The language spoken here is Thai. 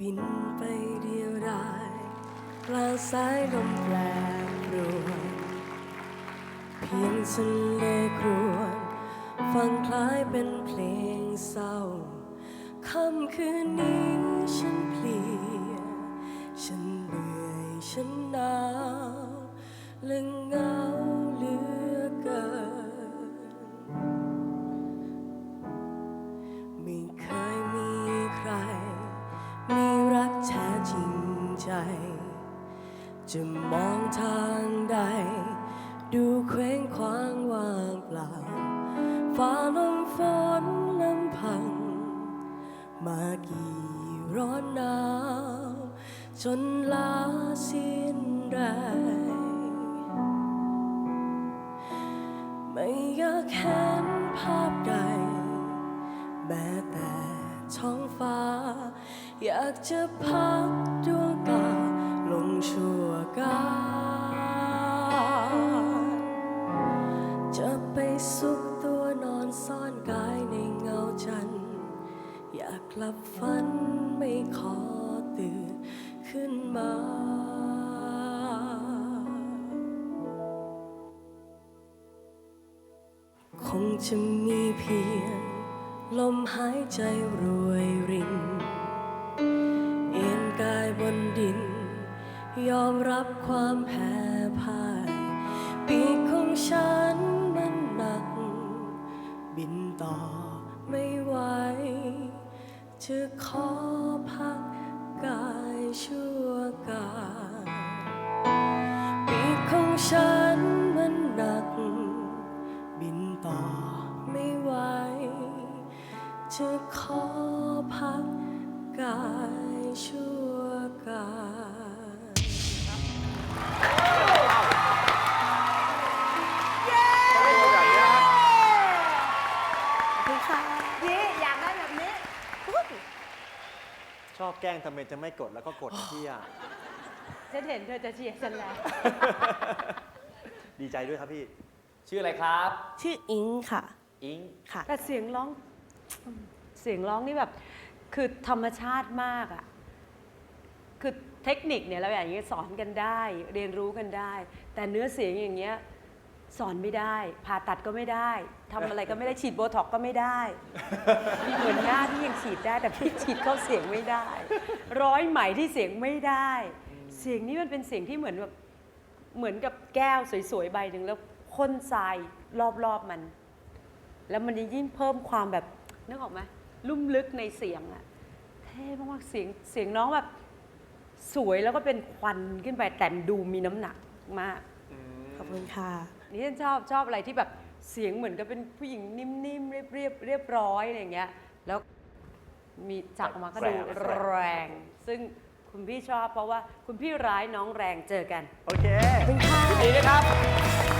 บินไปเดียวดายกลางสายลมแปรปรวนเพียงฉันเลครวญฟังคล้ายเป็นเพลงเศร้าค่ำคืนนี้ฉันเพลีย ฉันเหนื่อยฉันหนาว จะมองทางใด ดูเคว้งคว้างว่างเปล่า ฟ้าลมฝนลำพัง มากี่ร้อนหนาว จนลาสิ้นแรงไม่อยากเห็นภาพใด แม้แต่ท้องฟ้า อยากจะพักดวงตาลงชั่ว กลับฝันไม่ขอตื่นขึ้นมา คงจะมีเพียง ลมหายใจรวยริน เอ็นกายบนดิน ยอมรับความแพ้พ่ายปีกของฉันมันหนัก บินต่อไม่ไหว จะขอพักกายชั่วการปีกของฉันมันหนัก บินต่อไม่ไหว จะขอพักกายชั่วการนี่อยากได้แบบนี้ ชอบแกล้งทำไมจะไม่กดแล้วก็กดเที่ยฉันเห็นเธอจะเชียร์ฉันแล้ว ดีใจด้วยครับพี่ ชื่ออะไรครับ ชื่ออิงค่ะ อิง ค่ะ แต่เสียงร้อง เสียงร้องนี่แบบ คือธรรมชาติมากอะคือเทคนิคเนี่ยเราอย่างเงี้ยสอนกันได้ เรียนรู้กันได้ แต่เนื้อเสียงอย่างเงี้ย สอนไม่ได้ ผ่าตัดก็ไม่ได้ทำอะไรก็ไม่ได้ฉีดโบท็อกซ์ก็ไม่ได้ เหมือนหน้าที่ยังฉีดได้แต่พี่ฉีดเข้าเสียงไม่ได้ ร้อยไหมที่เสียงไม่ได้ เสียงนี้มันเป็นเสียงที่เหมือนแบบเหมือนกับแก้วสวยๆใบหนึ่งแล้วพ่นทรายรอบๆมัน แล้วมันจะยิ่งเพิ่มความแบบนึกออกไหมลุ่มลึกในเสียงอะเท่มากๆเสียงเสียงน้องแบบสวยแล้วก็เป็นควันขึ้นไปแต่ดูมีน้ำหนักมาก ขอบคุณค่ะ นี่ฉันชอบชอบอะไรที่แบบเสียงเหมือนกับเป็นผู้หญิงนิ่มๆเรียบเรียบเรียบร้อยอะไรอย่างเงี้ยแล้วมีจักออกมาก็ดูแรง แรง ซึ่งคุณพี่ชอบเพราะว่าคุณพี่ร้ายน้องแรงเจอกัน โอเค ขอบคุณค่ะดีนะครับ